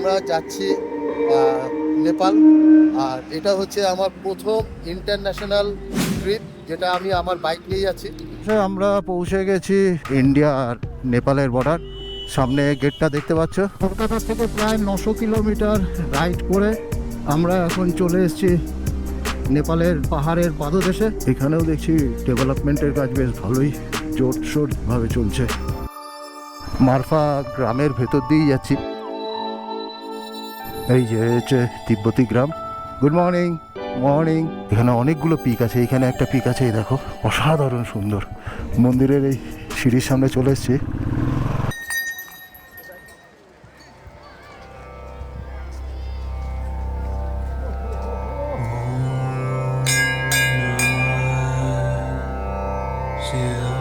আমরা যাচ্ছি নেপাল। আর এটা হচ্ছে আমার প্রথম ইন্টারন্যাশনাল ট্রিপ যেটা আমি আমার বাইক নিয়ে যাচ্ছি আমরা পৌঁছে গেছি ইন্ডিয়া আর নেপালের বর্ডার সামনে গেটটা দেখতে পাচ্ছ। কলকাতা থেকে প্রায় নশো কিলোমিটার রাইড করে আমরা এখন চলে এসেছি নেপালের পাহাড়ের পাদদেশে। এখানেও দেখছি ডেভেলপমেন্টের কাজ বেশ ভালোই জোরসোর ভাবে চলছে। মারফা গ্রামের ভেতর দিয়েই যাচ্ছি। এই যে হচ্ছে তিব্বতী গ্রাম। গুড মর্নিং মর্নিং এখানে অনেকগুলো পিক আছে, এখানে একটা পিক আছে, এই দেখো, অসাধারণ সুন্দর। মন্দিরের এই সিঁড়ির সামনে চলে এসছি। Yeah.